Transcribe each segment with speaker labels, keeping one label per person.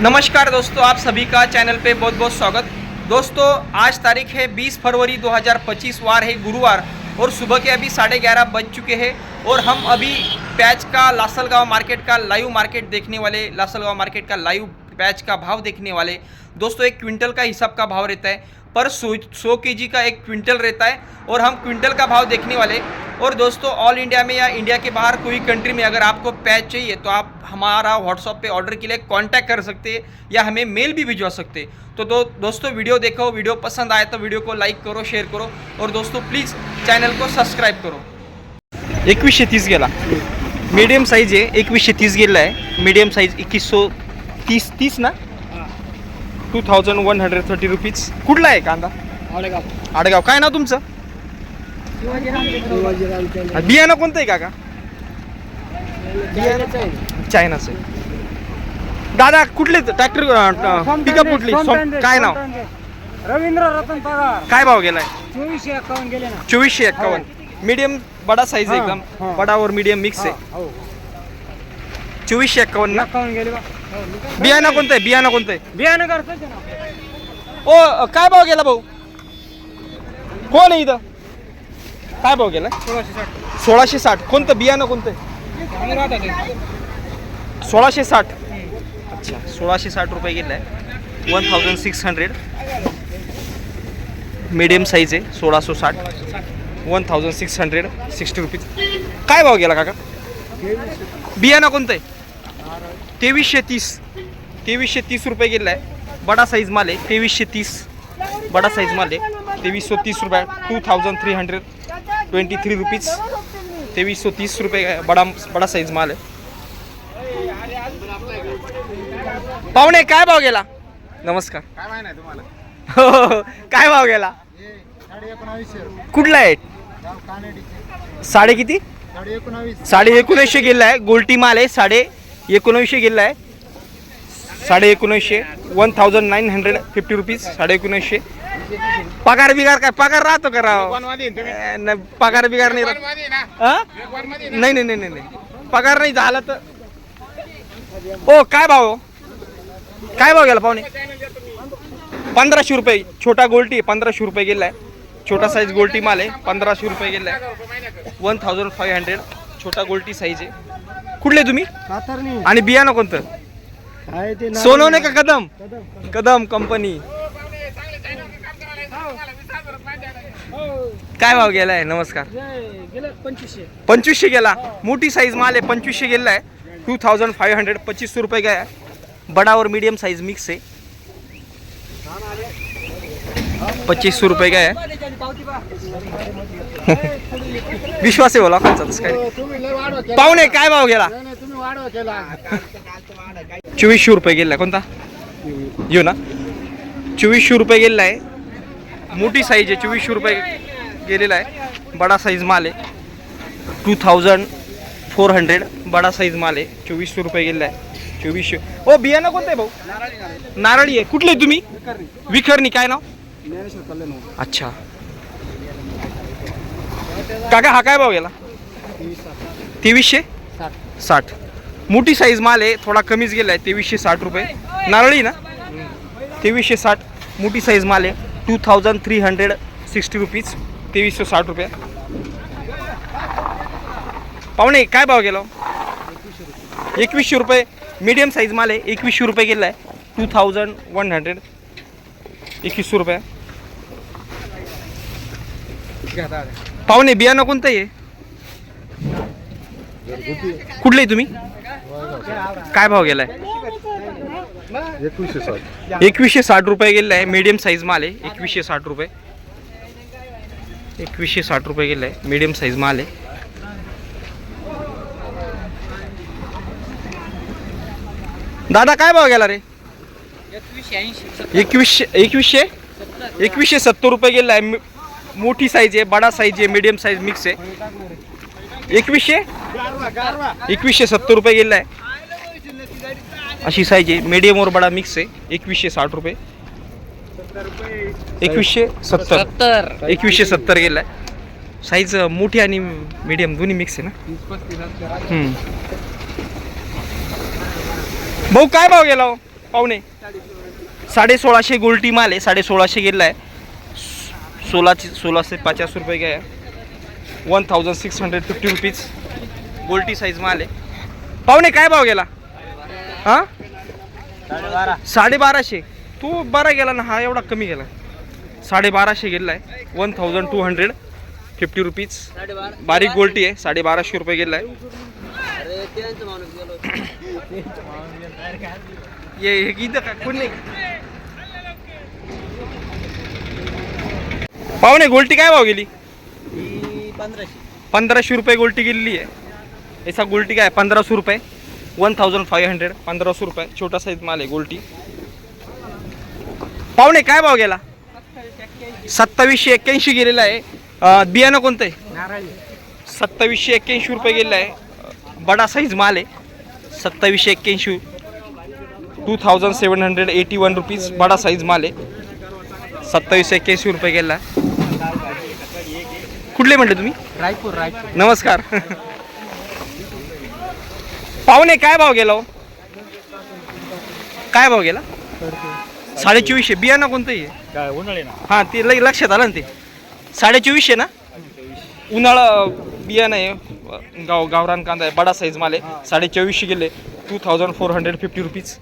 Speaker 1: नमस्कार दोस्तों, आप सभी का चैनल पे बहुत बहुत स्वागत। दोस्तों, आज तारीख है 20 फरवरी 2025 वार है गुरुवार और सुबह के अभी साढ़े ग्यारह बज चुके हैं और हम अभी प्याज का लासलगांव मार्केट का लाइव मार्केट देखने वाले, लासलगांव मार्केट का लाइव पैच का भाव देखने वाले। दोस्तों, एक क्विंटल का हिसाब का भाव रहता है। पर सौ सौ के का एक क्विंटल रहता है और हम क्विंटल का भाव देखने वाले और दोस्तों ऑल इंडिया में या इंडिया के बाहर कोई कंट्री में अगर आपको पैच चाहिए तो आप हमारा व्हाट्सअप पे ऑर्डर के लिए कांटेक्ट कर सकते हैं या हमें मेल भी भिजवा सकते हैं। तो दो, दोस्तों वीडियो देखो वीडियो पसंद आए तो वीडियो को लाइक करो शेयर करो और दोस्तों प्लीज़ चैनल को सब्सक्राइब करो। एकवीसशे तीस गेला। मीडियम साईज आहे एकवीसशे तीस गेला आहे मीडियम साईज एकवीसशे तीस तीस ना? Two thousand one hundred thirty rupees कुठला आहे कांदा? आडगाव. काय नाव तुमचं? बियाणं कोणतं आहे काका? चायनाचं आहे. दादा कुठले ट्रॅक्टर पिकअप कुठली? सोम- काय नाव?
Speaker 2: रवींद्र रतन पगार
Speaker 1: काय भाव गेलाय?
Speaker 2: चोवीसशे एक्कावन्न गेले ना.
Speaker 1: चोवीसशे एक्कावन्न मीडियम बडा साईज आहे
Speaker 2: हा,
Speaker 1: एकदम.
Speaker 2: हा.
Speaker 1: बडा और मीडियम मिक्स आहे.
Speaker 2: हो
Speaker 1: चोवीसशे एक्कावन्न ना?
Speaker 2: गेले बा.
Speaker 1: बियाणं कोणतं आहे बियाणं कोणतं आहे
Speaker 2: बियाणं करतोय ना
Speaker 1: ओ काय भाव गेला भाऊ? कोण आहे इथं? काय भाव गेला?
Speaker 2: सोळाशे साठ.
Speaker 1: सोळाशे साठ. कोणतं बियाणं कोणतं आहे. सोळाशे साठ. अच्छा सोळाशे साठ रुपये गेला. आहे one thousand six hundred medium size आहे सोळाशे साठ. One thousand six hundred sixty rupees काय भाव गेला काका? बियाणं कोणतं आहे तेवीसशे तीस. तेवीसशे तीस रुपये गेला आहे. बडा साईज माल आहे. तेवीसशे तीस. बडा साईज माल आहे. तेवीसशे तीस रुपये. Two thousand three hundred twenty three rupees तेवीसशे तीस रुपये बडा बडा साईज माल आहे. पाहुणे काय भाव गेला? नमस्कार.
Speaker 2: काय तुम्हाला.
Speaker 1: हो, काय भाव गेला? कुठला आहे? साडे किती?
Speaker 2: साडे
Speaker 1: एकोणीसशे गेला आहे. गोल्टी माल आहे. साडे एकोणीसशे गेला आहे. साडे एकोणीसशे one thousand nine hundred fifty rupees साडे एकोणीसशे पगार बिगार काय? पगार राहतो का राव? नाही, पगार बिगार नाही राहत. नाही नाही नाही नाही नाही. पगार नाही झाला तर. ओ काय भाव? काय भाव गेला पाहुणे? पंधराशे रुपये. छोटा गोल्टी आहे, पंधराशे रुपये गेलाय छोटा साईज गोल्टी माल आहे पंधराशे रुपये गेलाय वन थाउजंड फाईव्ह हंड्रेड छोटा गोल्टी साईज आहे. कुठले तुम्ही?
Speaker 2: कातरणी.
Speaker 1: आणि बियाणं कोणतं?
Speaker 2: ते
Speaker 1: सोनवणे का कदम? कदम. कंपनी काय भाव गेलाय? नमस्कार.
Speaker 2: गेले पंचवीसशे.
Speaker 1: पंचवीसशे गेला? मोठी साईज माल आहे पंचवीसशे गेला आहे. टू थाउजंड फाईव्ह हंड्रेड पच्चीस रुपये काय आहे? बडा और मीडियम साईज मिक्स आहे. पच्चीस रुपये काय आहे? विश्वास आहे लोकांचा तसं काय? पाहुणे काय भाव गेला? चोवीसशे रुपये गेला कोणता? येऊ ना. चोवीसशे रुपये गेलेला आहे. मोठी साईज आहे चोवीसशे रुपये गेलेला आहे. बडा साईज माल आहे. टू थाउजंड फोर हंड्रेड बडा साईज माल आहे. चोवीसशे रुपये गेलेला आहे. चोवीसशे. ओ बियाणं कोणतं आहे भाऊ? नारळी आहे. कुठले तुम्ही? विखरणी. काय नाव? अच्छा. काका हा काय भाव गेला? तेवीसशे?
Speaker 2: साठ.
Speaker 1: मोठी साईज माल आहे थोडा कमीच गेला आहे तेवीसशे साठ रुपये. नारळी ना? तेवीसशे साठ मोठी साईज माल आहे. Two thousand three hundred sixty rupees तेवीसशे साठ रुपये. पाहुणे काय भाव गेला? एकवीसशे रुपये. मीडियम साईज माल आहे एकवीसशे रुपये गेला आहे टू थाउजंड वन हंड्रेड एकवीसशे रुपये. पाहुणे बियाणं कोणतं आहे? कुठले तुम्ही? काय भाव गेलाय?
Speaker 2: एकवीसशे साठ.
Speaker 1: एकवीसशे साठ रुपये गेलेला आहे. मीडियम साईज माल आहे. एकवीसशे साठ रुपये. एकवीसशे साठ रुपये गेला आहे. मीडियम साईज माल आहे. दादा काय भाव गेला रे? एकवीसशे एकवीसशे एकवीसशे? सत्तर रुपये गेला आहे. मोठी साईज आहे बडा साईज आहे मीडियम साईज मिक्स आहे. एकवीसशे? एकवीसशे सत्तर रुपये गेला आहे. अशी साईज आहे मीडियम और बडा मिक्स आहे. एकवीसशे साठ रुपये. एकवीसशे सत्तर.
Speaker 3: सत्तर.
Speaker 1: एकवीसशे सत्तर गेला आहे. साईज मोठी आणि मीडियम दोन्ही मिक्स आहे ना. भाऊ काय भाव गेला हो? पाहुणे. साडे सोळाशे गोल्टी माल आहे साडे सोळाशे गेलेला आहे. सोळाशे सोळाशे पचास रुपये घ्या. One thousand six hundred fifty rupees गोल्टी size माल आहे. पाहुणे काय भाव गेला? हां? साडेबाराशे. तू बारा गेला ना हा एवढा कमी गेला. साडेबाराशे गेला आहे one thousand two hundred fifty rupees बारीक गोल्टी आहे साडेबाराशे रुपये गेला आहे ये हे इथं का? कोण पाहुणे गोल्टी काय भाव गेली? पंधराशे. रुपये गोल्टी गेलेली आहे. ऐसा गोल्टी काय? पंधरा सौ रुपये. वन थाउजंड फाईव्ह हंड्रेड पंधरा सौ रुपये. छोटा साईज माल आहे गोल्टी. पाहुणे काय भाव गेला? सत्तावीसशे एक्क्याऐंशी गेलेला आहे. बियाणं कोणतं आहे? सत्तावीसशे एक्क्याऐंशी रुपये गेलेला आहे. बडा साईज माल आहे. सत्तावीसशे एक्क्याऐंशी two thousand seven hundred eighty one rupees बडा साईज माल आहे. सत्तावीसशे एक्क्याऐंशी रुपये गेला कुठले म्हटले तुम्ही?
Speaker 2: रायपूर रायपूर.
Speaker 1: नमस्कार. पाहुणे काय भाव गेला हो? काय भाव गेला? साडे चोवीसशे बियाणं कोणतं आहे?
Speaker 2: काय उन्हाळे ना?
Speaker 1: हां ते लई लक्षात आलं ना ते. साडे चोवीसशे ना? उन्हाळा बियाणं आहे. गाव गावरान कांदा आहे बडा साईज माल आहे. साडे चोवीसशे गेले. Two thousand four hundred fifty rupees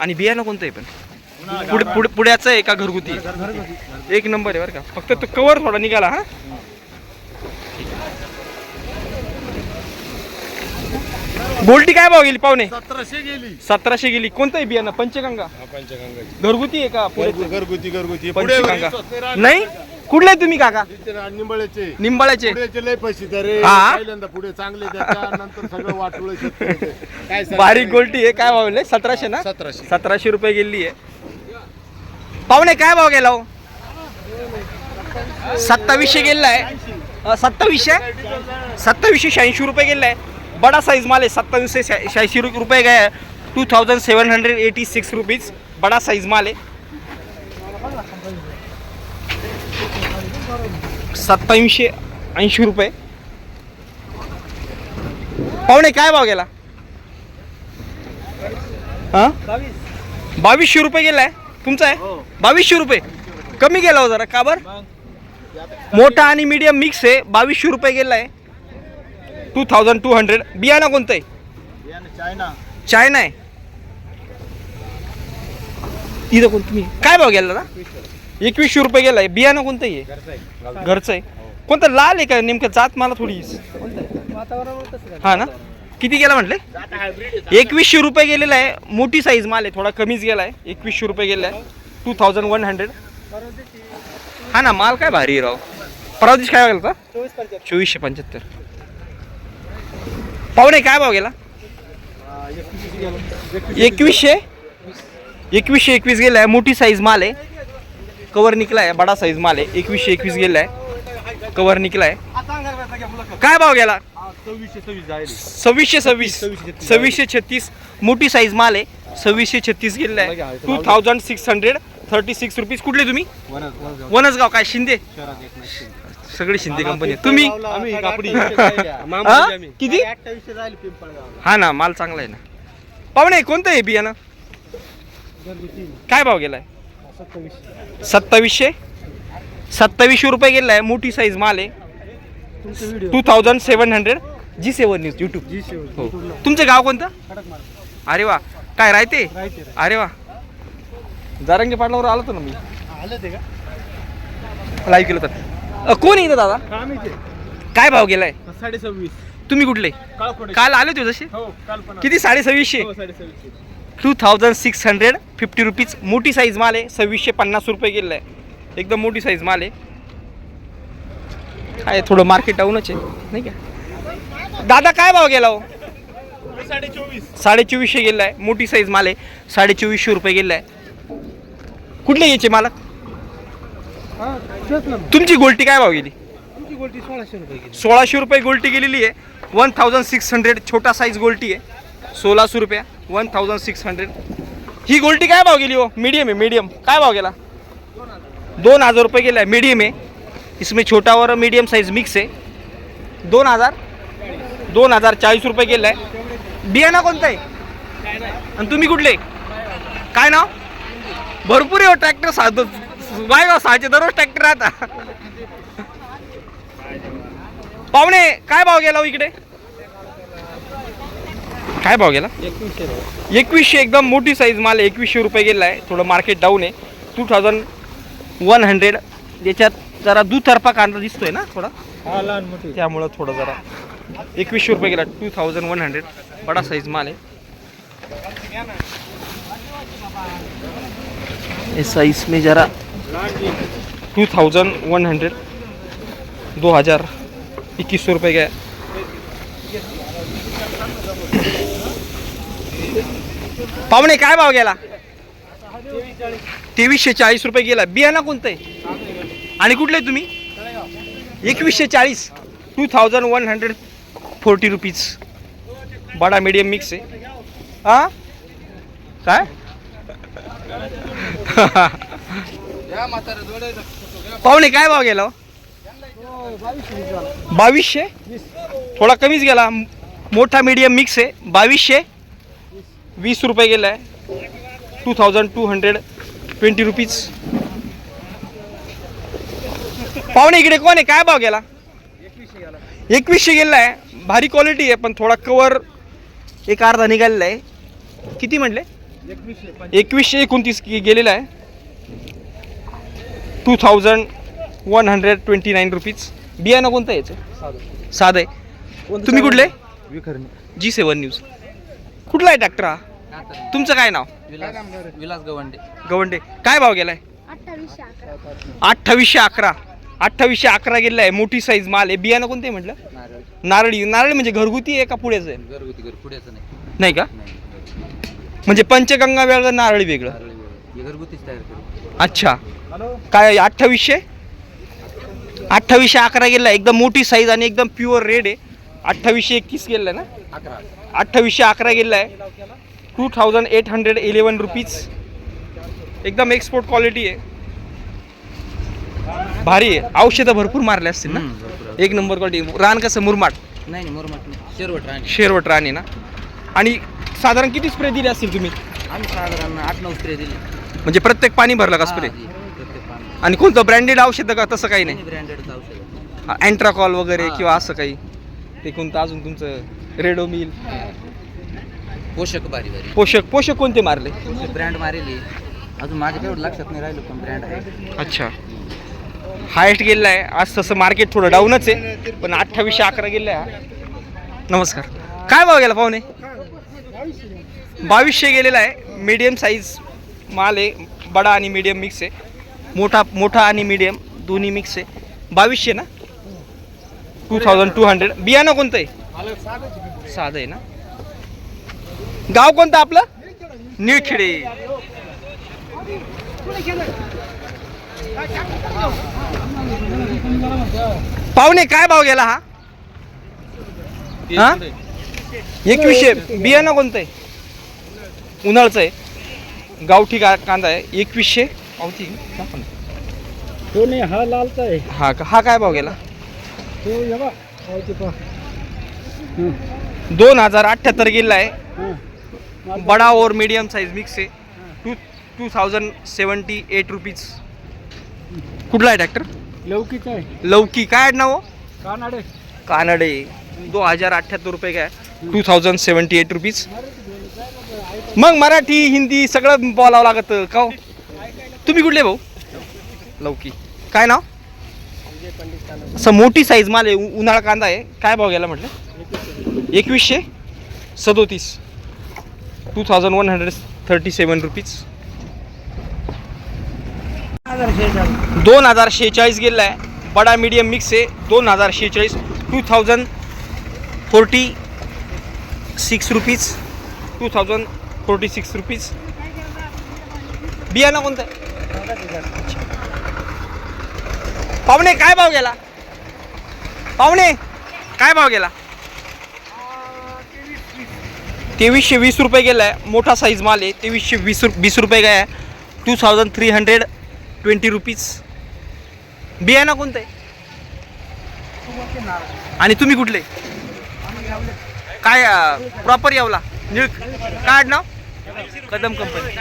Speaker 1: आणि बियाणं कोणतं आहे पण? पुढे पुढे पुढ्याचं आहे का घरगुती? एक नंबर आहे बरं का. फक्त तो कवर थोडा निघाला हा. गोल्टी काय भाव गेली पाहुणे?
Speaker 2: सतराशे गेली.
Speaker 1: सतराशे गेली. कोणतं आहे बियाणं? पंचगंगा?
Speaker 2: पंचगंगाची
Speaker 1: घरगुती आहे का? पुढे
Speaker 2: घरगुती घरगुती.
Speaker 1: पंचगंगा. नाही? कुठले तुम्ही काका?
Speaker 2: निंबळ्याचे.
Speaker 1: निंबाळ्याचे.
Speaker 2: लय पैसे द्या रे.
Speaker 1: हा?
Speaker 2: पहिल्यांदा पुढे चांगले त्याच्यानंतर सगळं वाटोळ शेतकऱ्याचे. काय सांगता
Speaker 1: बारीक. गोल्टी आहे. काय भाव आहे? सतराशे ना?
Speaker 2: सतराशे.
Speaker 1: सतराशे रुपये गेली आहे. पाहुणे काय भाव गेला हो? सत्तावीसशे गेला आहे. अं, सत्तावीसशे? सत्तावीसशे शहाऐंशी रुपये गेला आहे. बडा साईज माल आहे सत्तावीसशे शहा- शहाऐंशी रु- रुपये काय two thousand seven hundred eighty six rupees बडा साईज माल आहे सत्तावीसशे ऐंशी रुपये पाहुणे काय भाव गेला? हां? बावीसशे रुपये गेलाय? तुमचा आहे? बावीसशे रुपये कमी गेला हो जरा का बर? मोठा आणि मीडियम मिक्स आहे बावीसशे रुपये गेलाय. Two thousand two hundred. बियाणं कोणतं आहे?
Speaker 2: चायना.
Speaker 1: चायना आहे. इथं कोण तुम्ही? काय भाव गेला दादा? एकवीसशे रुपये गेलाय बियाणं कोणतं आहे? घरचं आहे. कोणतं लाल आहे का? नेमकं जात मला थोडी. हा ना? किती गेला म्हटले? एकवीसशे रुपये गेलेला आहे. मोठी साईज माल आहे. थोडा कमीच गेला आहे एकवीसशे रुपये गेला आहे टू थाउजंड वन हंड्रेड. हा ना? माल काय भारी आहे राव. परवा दिवशी काय गेला होता? चोवीसशे पंच्याहत्तर. पाहुणे काय भाव गेला? एकवीसशे? एकवीसशे एकवीस गेला आहे मोठी साईज माल आहे. कवर निकला आहे बडा साईज माल आहे. एकवीसशे एकवीस गेला आहे कवर निकला आहे काय भाव गेला?
Speaker 2: सव्वीसशे सव्वीस. जाईल
Speaker 1: सव्वीसशे सव्वीस सव्वीसशे छत्तीस. मोठी साईज माल आहे. सव्वीसशे छत्तीस गेलेला आहे two thousand six hundred thirty six rupees कुठले तुम्ही? वनसगाव. काय शिंदे. सगळे शिंदे कंपनी तुम्ही?
Speaker 2: आम्ही कापडी
Speaker 1: हा? किती?
Speaker 2: अठ्ठावीसशे जाईल पिंपळगाव
Speaker 1: हा ना माल चांगला आहे ना. पाहुणे कोणतं आहे बियाणं? काय भाव गेलाय? सत्तावीसशे? सत्तावीसशे रुपये गेलाय मोठी साईज माल आहे. Two thousand seven hundred G seven news YouTube हो. तुमचं गाव कोणतं? अरे वा काय राहते अरे वा. जारंगी पाटलावर आलो होतो ना मी.
Speaker 2: आलं ते का?
Speaker 1: लाईव्ह केलं तर. अ, कोण येतं दादा? काय भाव गेलाय?
Speaker 2: साडे सव्वीस
Speaker 1: तुम्ही कुठले? काल आले होते जसे?
Speaker 2: हो काल पण
Speaker 1: किती? साडे सव्वीसशे
Speaker 2: साडे सव्वीसशे
Speaker 1: two thousand six hundred fifty rupees मोठी साईज माल आहे. सव्वीसशे पन्नास रुपये गेलेलं आहे. एकदम मोठी साईज माल आहे. काय थोडं मार्केट डाऊनच आहे. नाही का? दादा काय भाव गेला हो?
Speaker 2: साडे चोवीस
Speaker 1: साडे चोवीसशे गेला आहे. मोठी साईज माल आहे. साडे चोवीसशे रुपये गेला आहे. कुठले यायचे मालक? तुमची गोल्टी काय भाव गेली?
Speaker 2: गोल्टी सोळाशे रुपये गेली.
Speaker 1: सोळाशे रुपये गोल्टी गेलेली आहे. वन थाउजंड सिक्स हंड्रेड छोटा साईज गोल्टी आहे. सोळाशे रुपया वन थाउजंड सिक्स हंड्रेड ही गोल्टी काय भाव गेली हो? मीडियम आहे मीडियम काय भाव गेला? दोन हजार रुपये गेला आहे मीडियम आहे. इसमें छोटा और मीडियम साईज मिक्स आहे. दोन हजार दोन हजार चाळीस रुपये गेला आहे बियाणं कोणतं आहे? आणि तुम्ही कुठले? काय नाव? भरपूर आहे ट्रॅक्टर साध बाय गाव सहाचे दररोज ट्रॅक्टर राहता पाहुणे काय भाव गेला हो इकडे? काय भाव गेला? एकवीसशे एकदम मोठी साईज माल आहे. एकवीसशे रुपये गेला आहे. थोडं मार्केट डाऊन आहे. टू थाउजंड वन हंड्रेड याच्यात जरा दुतर्फा कांदा दिसतोय ना थोडा? त्यामुळं थोडं जरा एकवीसशे रुपये गेला. टू थाउजंड वन हंड्रेड बडा साईज माल है ऐसा इसमें जरा टू थाउजंड वन हंड्रेड दो हज़ार इक्कीस सौ रुपये का पाहुणे काय भाव गेला? तेवीसशे चाळीस रुपये गेला. बियाणा कोणतं आहे? आणि कुठले तुम्ही? एकवीसशे चाळीस. Two thousand one hundred forty rupees. बडा मीडियम मिक्स आहे. हां काय? पाहुणे काय भाव गेला हो? बावीसशे? थोडा कमीच गेला. मोठा मीडियम मिक्स आहे. बावीसशे? वीस रुपये गेला आहे. Two thousand two hundred twenty rupees पाहुणे इकडे कोण आहे? काय भाव गेला? एकवीसशे गेला आहे. भारी क्वालिटी आहे पण थोडा कवर एक अर्धा निघालेला आहे. किती म्हटले? एकवीसशे एकोणतीस गेलेला आहे. Two thousand one hundred twenty nine rupees बियाणं कोणतं आहे याचं? साधं आहे. तुम्ही कुठले? G seven news. कुठला आहे ट्रॅक्टर हा? तुमचं काय नाव?
Speaker 3: विलास गवंडे.
Speaker 1: गवंडे. काय भाव गेलाय?
Speaker 4: अठ्ठावीसशे अकरा.
Speaker 1: अठ्ठावीसशे अकरा. अठ्ठावीसशे अकरा गेला आहे मोठी साईज माल आहे. बियाणं कोणते म्हटलं?
Speaker 3: नारळ.
Speaker 1: नारळी. म्हणजे घरगुती आहे का पुढेच आहे?
Speaker 3: घरगुती नाही.
Speaker 1: नाही का? म्हणजे पंचगंगा वेगळं? नारळी वेगळं.
Speaker 3: हे घरगुतीच तयार
Speaker 1: अच्छा. काय अठ्ठावीसशे? अठ्ठावीसशे अकरा गेला एकदम मोठी साईज आणि एकदम प्युअर रेड आहे. अठ्ठावीसशे एकतीस गेला ना?
Speaker 3: अकरा.
Speaker 1: अठ्ठावीसशे अकरा गेला आहे. Two thousand eight hundred eleven rupees एकदम एक्सपोर्ट क्वालिटी आहे. भारी आहे. औषधं भरपूर मारले असतील ना. एक नंबर क्वालिटी रान कसं मुरमाड?
Speaker 3: नाही मुरमाट नाही. शेरवट राणी
Speaker 1: शेरवट रान आहे ना? आणि साधारण किती स्प्रे दिले असतील तुम्ही?
Speaker 3: आम्ही साधारण आठ नऊ स्प्रे दिली.
Speaker 1: म्हणजे प्रत्येक पाणी भरलं का स्प्रे आणि कोणतं? ब्रँडेड औषध का? तसं काही नाही.
Speaker 3: ब्रँडेड औषध.
Speaker 1: अँट्राकॉल वगैरे
Speaker 3: हा.
Speaker 1: किंवा असं काही. ते कोणतं? अजून तुमचं रेडोमिल
Speaker 3: पोषक भारी भारी
Speaker 1: पोषक पोषक कोणते मारले?
Speaker 3: ब्रँड मारेली. अजून माझ्या लक्षात नाही राहिलं पण ब्रँड आहे.
Speaker 1: अच्छा. हायस्ट गेलेला आहे आज तसं मार्केट थोडं डाऊनच आहे. पण अठ्ठावीसशे अकरा गेलं आहे नमस्कार. काय भाव गेला पाहुणे? बावीसशे गेलेला आहे. मीडियम साईज माल आहे. बडा आणि मीडियम मिक्स आहे. मोठा मोठा आणि मीडियम दोन्ही मिक्स आहे. बावीसशे ना? टू थाउजंड टू हंड्रेड बियाणं कोणतं आहे? साधं आहे ना? गाव कोणतं आपलं? निळखेडे. पाहुणे काय भाव गेला हा? हा? एकवीसशे. बियाणं कोणतं आहे? उन्हाळचं आहे. गावठी का कांदा आहे. एकवीसशे. पावती? दाखव ना.
Speaker 2: तो नाही हा लालचा आहे.
Speaker 1: हा का? हा काय भाव गेला?
Speaker 2: तो हे बघ पावती पहा.
Speaker 1: दोन हजार अठ्ठ्याहत्तर गेला आहे.
Speaker 2: हं.
Speaker 1: बडा और मीडियम साईज मिक्स आहे. Two two thousand seventy eight rupees कुठला आहे ट्रॅक्टर
Speaker 2: लौकीचा आहे.
Speaker 1: लौकी. काय नाव हो?
Speaker 2: कानाडे.
Speaker 1: कानडे. दो हजार अठ्ठ्याहत्तर रुपये काय? Two thousand seventy eight rupees मग मराठी हिंदी सगळं बोलावं लागतं. का हो? तुम्ही कुठले भाऊ? लौकी. काय नाव? असं मोठी साईज माल आहे उन्हाळा कांदा आहे. काय भाव घ्यायला म्हटलं? एकवीसशे सदोतीस. Two thousand one hundred thirty seven rupees दोन हजार शेहेचाळीस गेला आहे. बडा मीडियम मिक्स आहे. दोन हजार शेहेचाळीस two thousand forty six rupees two thousand forty six rupees बियाणं कोणतं आहे? पाहुणे काय भाव गेला? पाहुणे काय भाव गेला? तेवीसशे वीस रुपये गेला आहे मोठा साईज माल आहे. तेवीसशे वीस वीस रुपये काय आहे? Two thousand three hundred twenty rupees बियाणं कोणतं आहे? आणि तुम्ही कुठले? काय प्रॉपर यावला? निळ काय आडनाव? कदम कंपनी